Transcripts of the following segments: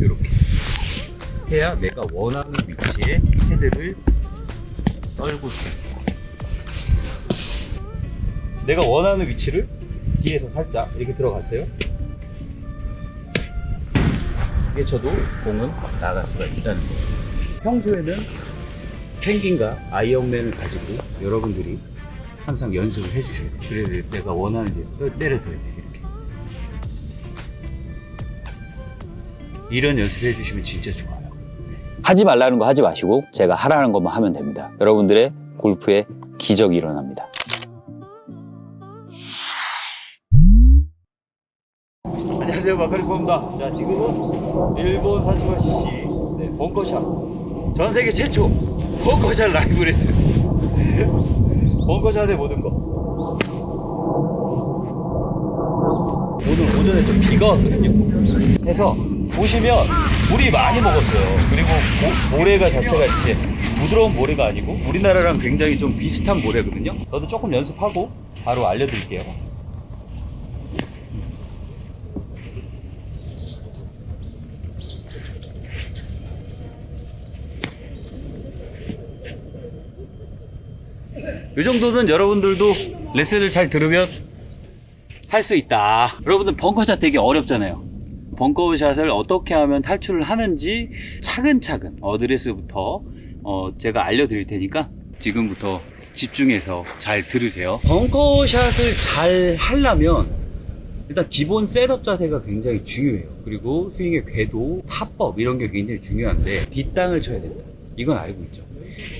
이렇게 해야 내가 원하는 위치에 헤드를 수 있다. 내가 원하는 위치를 뒤에서 살짝 이렇게 들어갔어요. 이게 쳐도 공은 나갈 수가 있다는 거예요. 평소에는 펭귄과 아이언맨을 가지고 여러분들이 항상 연습을 해주셔야 돼요. 그래야 내가 원하는 데서 또 때려줘야 돼요. 이렇게. 이런 연습 해 주시면 진짜 좋아요. 하지 말라는 거 하지 마시고 제가 하라는 것만 하면 됩니다. 여러분들의 골프에 기적이 일어납니다. 안녕하세요 마카리코입니다 자 지금은 일본 사치마 CC 네, 벙커샷 전 세계 최초 벙커샷 라이브 레슨 벙커샷의 모든 거. 오늘 오전에 좀 비가 왔거든요. 해서 보시면 물이 많이 먹었어요. 그리고 모, 모래가 자체가 이제 부드러운 모래가 아니고 우리나라랑 굉장히 좀 비슷한 모래거든요. 저도 조금 연습하고 바로 알려드릴게요 이 정도는 여러분들도 레슨을 잘 들으면 할 수 있다. 여러분들 벙커샷 되게 어렵잖아요. 벙커샷을 어떻게 하면 탈출을 하는지 차근차근 어드레스부터 어, 제가 알려드릴 테니까 지금부터 집중해서 잘 들으세요. 벙커샷을 잘 하려면 일단 기본 셋업 자세가 굉장히 중요해요. 그리고 스윙의 궤도, 타법 이런 게 굉장히 중요한데 뒷땅을 쳐야 된다. 이건 알고 있죠.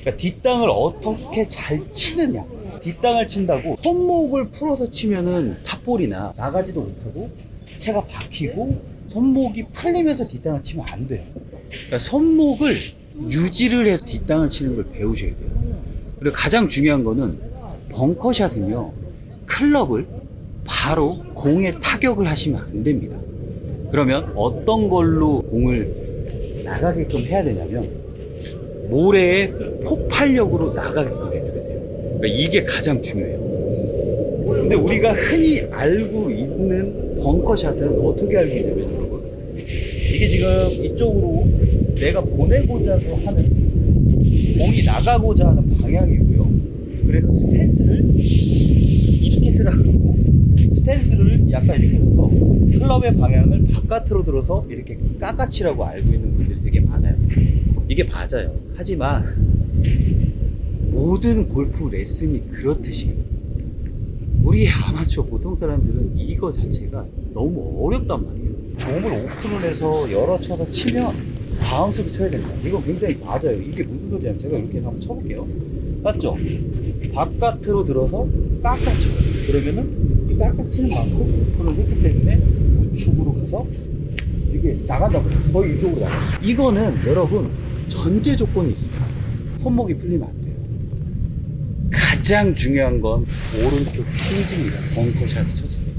그러니까 뒷땅을 어떻게 잘 치느냐. 뒷땅을 친다고 손목을 풀어서 치면은 탑볼이나 나가지도 못하고 채가 박히고 손목이 풀리면서 뒷땅을 치면 안 돼요. 그러니까 손목을 유지를 해서 뒷땅을 치는 걸 배우셔야 돼요. 그리고 가장 중요한 거는 벙커샷은요, 클럽을 바로 공에 타격을 하시면 안 됩니다. 그러면 어떤 걸로 공을 나가게끔 해야 되냐면, 모래의 폭발력으로 나가게끔 해줘야 돼요. 그러니까 이게 가장 중요해요. 근데 우리가 흔히 알고 있는 벙커샷은 어떻게 알고 있냐면, 여러분. 이게 지금 이쪽으로 내가 보내고자서 하는 공이 나가고자 하는 방향이고요. 그래서 스탠스를 이렇게 쓰라고 스탠스를 약간 이렇게 해서 클럽의 방향을 바깥으로 들어서 이렇게 깎아치라고 알고 있는 분들이 되게 많아요. 이게 맞아요. 하지만 모든 골프 레슨이 그렇듯이 우리 아마추어 보통 사람들은 이거 자체가 너무 어렵단 말이에요. 몸을 오픈을 해서 열어 쳐서 치면 바운스를 쳐야 된다. 이거 굉장히 맞아요. 이게 무슨 소리냐? 제가 이렇게 해서 한번 쳐볼게요. 맞죠? 바깥으로 들어서 깎아쳐. 그러면은 이 깎아치는 만큼 오픈을 했기 때문에 우측으로 가서 이게 나간다고. 거의 이쪽으로 나가. 이거는 여러분 전제 조건이 있습니다. 손목이 풀리면 안 돼요. 가장 중요한 건 오른쪽 킹즈입니다. 벙커샷을 쳤을 때.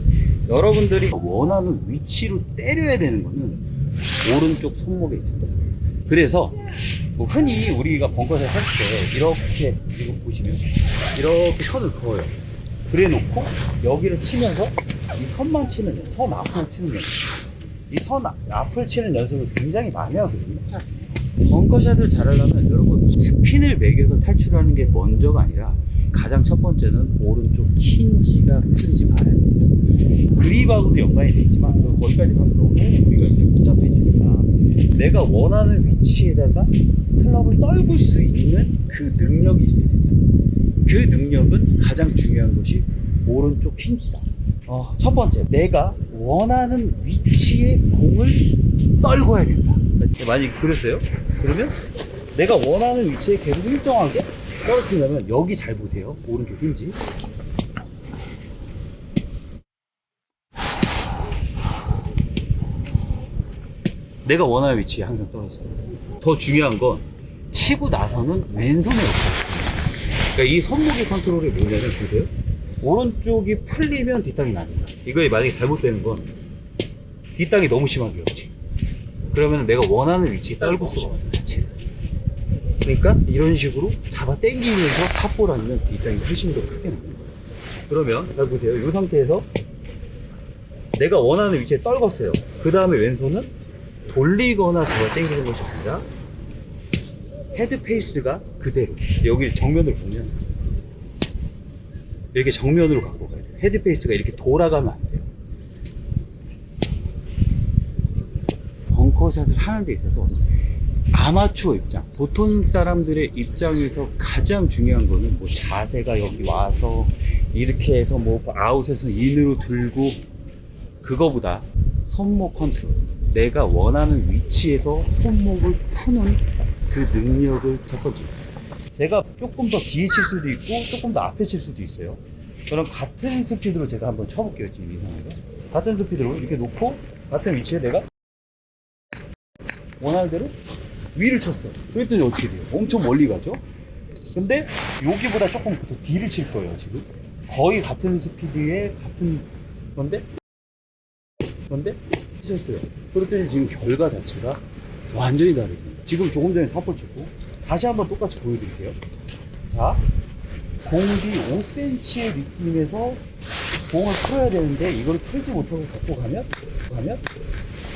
여러분들이 원하는 위치로 때려야 되는 거는 오른쪽 손목에 있습니다. 그래서 뭐 흔히 우리가 벙커샷 할 때 이렇게 이거 보시면 이렇게 선을 그어요. 그래 놓고 여기를 치면서 이 선만 치는 연습, 선 앞을 치는 연습. 이 선 앞을 치는 연습을 굉장히 많이 하거든요. 벙커샷을 잘하려면 여러분 스핀을 매겨서 탈출하는 게 먼저가 아니라 가장 첫 번째는 오른쪽 킨지가 풀리지 말아야 됩니다. 그립하고도 연관이 돼 있지만 그건 거기까지 가면 너무 우리가 이제 복잡해지니까 내가 원하는 위치에다가 클럽을 떨굴 수 있는 그 능력이 있어야 된다. 그 능력은 가장 중요한 것이 오른쪽 핀치다. 어, 첫 번째, 내가 원하는 위치에 공을 떨궈야 된다. 만약에 그랬어요? 그러면 내가 원하는 위치에 계속 일정하게 떨어뜨리려면 여기 잘 보세요. 오른쪽 힌지. 내가 원하는 위치에 항상 떨어져요. 더 중요한 건 치고 나서는 왼손에 없어요. 그러니까 이 손목의 컨트롤이 뭐냐면 보세요. 오른쪽이 풀리면 뒷땅이 납니다. 이거에 만약에 잘못되는 건 뒷땅이 너무 심하게 오지. 그러면 내가 원하는 위치에 떨굴 수가 없어요. 자체를. 그러니까 이런 식으로 잡아 당기면서 탑볼 하면 뒷땅이 훨씬 더 크게 납니다. 그러면 잘 보세요. 이 상태에서 내가 원하는 위치에 떨궜어요. 그 다음에 왼손은 돌리거나 잡아 당기는 것이 아니라 헤드 페이스가 그대로 여기 정면으로 보면 이렇게 정면으로 갖고 가야 돼요. 헤드 페이스가 이렇게 돌아가면 안 돼요. 벙커샷을 하는 데 있어서 아마추어 입장, 보통 사람들의 입장에서 가장 중요한 거는 뭐 자세가 여기 와서 이렇게 해서 뭐 아웃에서 인으로 들고 그거보다 손목 컨트롤. 내가 원하는 위치에서 손목을 푸는 그 능력을 첫 번째. 제가 조금 더 뒤에 칠 수도 있고 조금 더 앞에 칠 수도 있어요. 그럼 같은 스피드로 제가 한번 쳐볼게요, 지금 이 상황에서. 같은 스피드로 이렇게 놓고 같은 위치에 내가 원하는 대로 위를 쳤어. 그랬더니 어떻게 돼요? 엄청 멀리 가죠? 근데 여기보다 조금 더 뒤를 칠 거예요, 지금. 거의 같은 스피드에 같은 건데 그런데 치셨어요. 그랬더니 지금 결과 자체가 완전히 다르죠. 지금 조금 전에 탑볼 쳤고 다시 한번 똑같이 보여드릴게요. 자, 공이 5cm의 느낌에서 공을 풀어야 되는데 이걸 풀지 못하고 갖고 가면 가면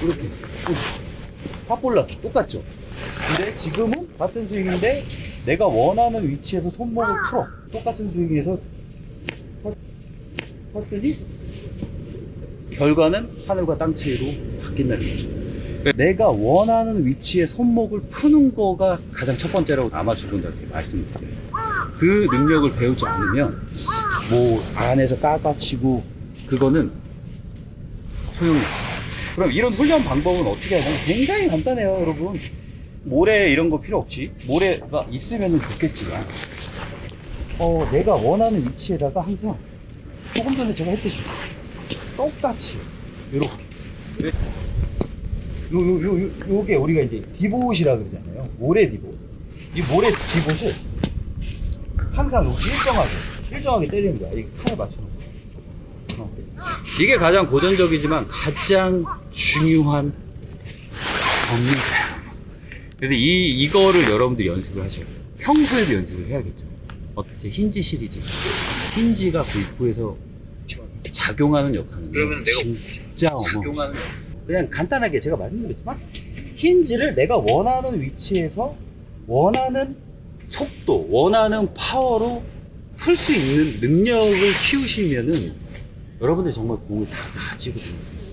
이렇게 탑볼라 똑같죠. 근데 지금은 같은 스윙인데 내가 원하는 위치에서 손목을 풀어 똑같은 스윙에서 쳤- 쳤더니 결과는 하늘과 땅 차이로 바뀐다는 거죠. 내가 원하는 위치에 손목을 푸는 거가 가장 첫 번째라고 아마추어분들한테 말씀드려요. 그 능력을 배우지 않으면 뭐 안에서 까까치고 그거는 소용이 없어요. 그럼 이런 훈련 방법은 어떻게 하냐면 굉장히 간단해요, 여러분. 모래 이런 거 필요 없이 모래가 있으면 좋겠지만 어, 내가 원하는 위치에다가 항상 조금 전에 제가 했듯이 똑같이 이렇게 요, 요, 요, 요, 요게 우리가 이제 디봇이라 그러잖아요. 모래 디봇. 이 모래 디봇을 항상 일정하게, 일정하게 거야. 이 칸에 맞춰놓고. 어. 이게 가장 고전적이지만 가장 중요한 법입니다. 근데 이, 이거를 여러분들 연습을 하셔야 돼요. 평소에도 연습을 해야겠죠. 어째 힌지 시리즈. 힌지가 골프에서 작용하는 역할은 그러면 내가 진짜 어마 그냥 간단하게 제가 말씀드렸지만 힌지를 내가 원하는 위치에서 원하는 속도, 원하는 파워로 풀 수 있는 능력을 키우시면은 여러분들 정말 공을 다 가지고 수 있어요.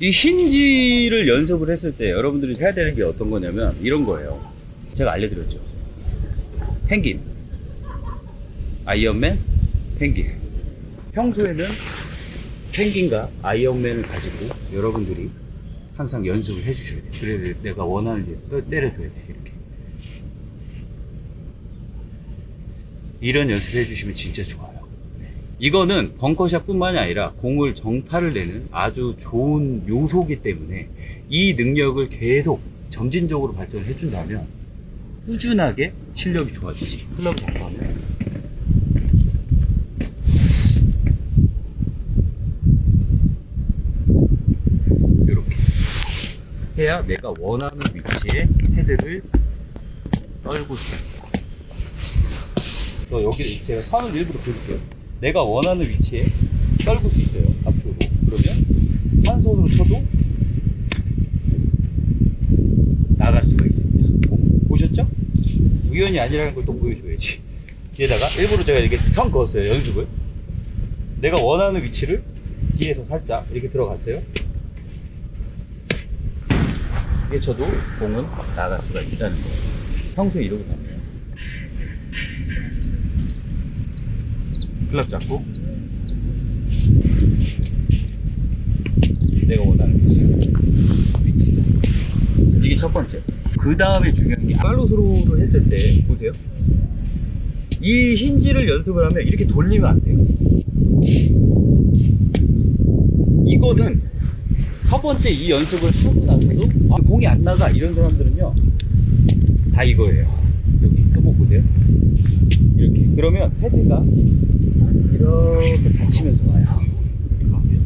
이 힌지를 연습을 했을 때 여러분들이 해야 되는 게 어떤 거냐면 이런 거예요. 제가 알려드렸죠. 펭귄, 아이언맨, 펭귄. 평소에는 펭귄과 아이언맨을 가지고 여러분들이 항상 연습을 해주셔야 돼요. 그래야 내가 원하는 데서 또 때려줘야 돼. 이렇게. 이런 연습 해 주시면 진짜 좋아요. 네. 이거는 벙커샷 뿐만이 아니라 공을 정타를 내는 아주 좋은 요소기 때문에 이 능력을 계속 점진적으로 발전해 준다면 꾸준하게 실력이 좋아지지. 클럽 잡고하면 이렇게 해야 내가 원하는 위치에 헤드를 떨고. 저 여기 제가 선을 일부러 그릴게요. 내가 원하는 위치에 떨굴 수 있어요. 앞쪽으로. 그러면 한 손으로 쳐도 나갈 수가 있습니다. 보- 보셨죠? 우연이 아니라는 걸 또 보여줘야지. 뒤에다가 일부러 제가 이렇게 선 그었어요. 연습을. 내가 원하는 위치를 뒤에서 살짝 이렇게 들어갔어요. 이게 쳐도 공은 나갈 수가 있다는 거예요. 평소에 이러고 다녀요. 클럽 잡고. 내가 원하는 위치. 위치. 이게 첫 번째. 그 다음에 중요한 게 팔로스로를 했을 때 보세요. 이 힌지를 연습을 하면 이렇게 돌리면 안 돼요. 이거는 첫 번째 이 연습을 하고 나서도 아, 공이 안 나가 이런 사람들은요. 다 이거예요. 여기 손목 보세요. 이렇게. 그러면 헤드가 이렇게 닫히면서 와요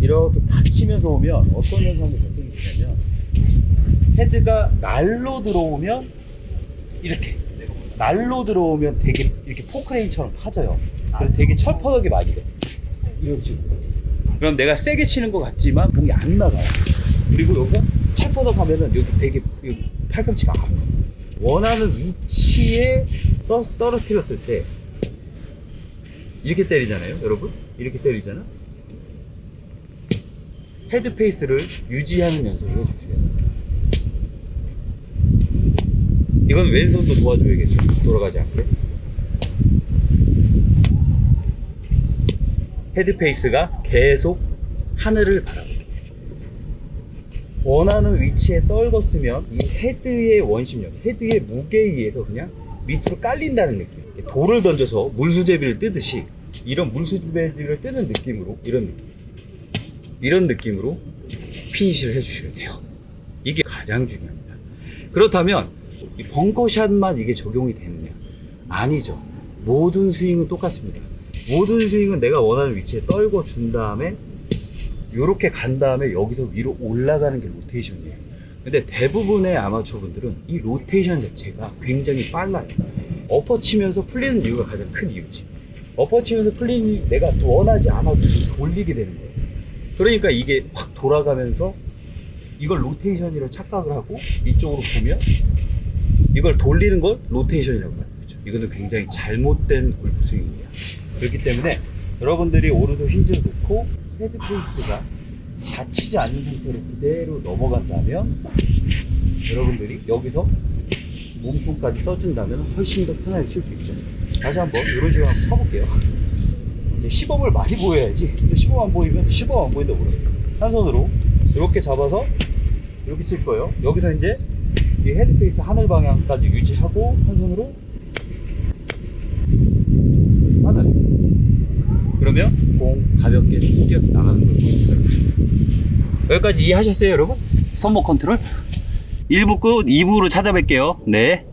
이렇게 닫히면서 오면 어떤 현상이 발생되냐면 헤드가 날로 들어오면 이렇게 날로 들어오면 되게 이렇게 포크레인처럼 파져요. 그래서 되게 철퍼덕이 많이 돼. 이런 식으로. 그럼 내가 세게 치는 것 같지만 공이 안 나가요. 그리고 여기서 철퍼덕 하면은 여기 되게 여기 팔꿈치가 아파요. 원하는 위치에 떠, 떨어뜨렸을 때 이렇게 때리잖아요, 여러분? 이렇게 때리잖아? 헤드 페이스를 유지하는 연습을 해주셔야 돼요. 이건 왼손도 도와줘야겠죠. 돌아가지 않게. 헤드 페이스가 계속 하늘을 바라보게. 원하는 위치에 떨궜으면 이 헤드의 원심력, 헤드의 무게에 의해서 그냥 밑으로 깔린다는 느낌. 돌을 던져서 물수제비를 뜨듯이 이런 물수제비를 뜨는 느낌으로 이런 느낌. 이런 느낌으로 피니시를 해주셔야 돼요. 이게 가장 중요합니다. 그렇다면 이 벙커샷만 이게 적용이 되느냐? 아니죠. 모든 스윙은 똑같습니다. 모든 스윙은 내가 원하는 위치에 떨궈 준 다음에 이렇게 간 다음에 여기서 위로 올라가는 게 로테이션이에요. 근데 대부분의 아마추어 분들은 이 로테이션 자체가 굉장히 빨라요. 엎어 치면서 풀리는 이유가 가장 큰 이유지. 엎어 치면서 풀리는 내가 원하지 않아도 돌리게 되는 거예요. 그러니까 이게 확 돌아가면서 이걸 로테이션이라 착각을 하고 이쪽으로 보면 이걸 돌리는 걸 로테이션이라고 하는 거죠. 이거는 굉장히 잘못된 골프 스윙입니다. 그렇기 때문에 여러분들이 오른손 힌지를 놓고 헤드 페이스가 다치지 않는 상태로 그대로 넘어간다면 여러분들이 여기서 몸통까지 써준다면 훨씬 더 편하게 칠 수 있죠. 다시 한번 이런 식으로 한번 쳐볼게요. 이제 시범을 많이 보여야지. 또 시범 안 보이면 시범 안 보인다고 그래요. 한 손으로 이렇게 잡아서 이렇게 칠 거예요. 여기서 이제 이 헤드페이스 하늘 방향까지 유지하고 한 손으로 하늘. 그러면 공 가볍게 뛰어서 나가는 걸 있죠. 여기까지 이해하셨어요, 여러분? 손목 컨트롤? 1부 끝 2부로 찾아뵐게요. 네.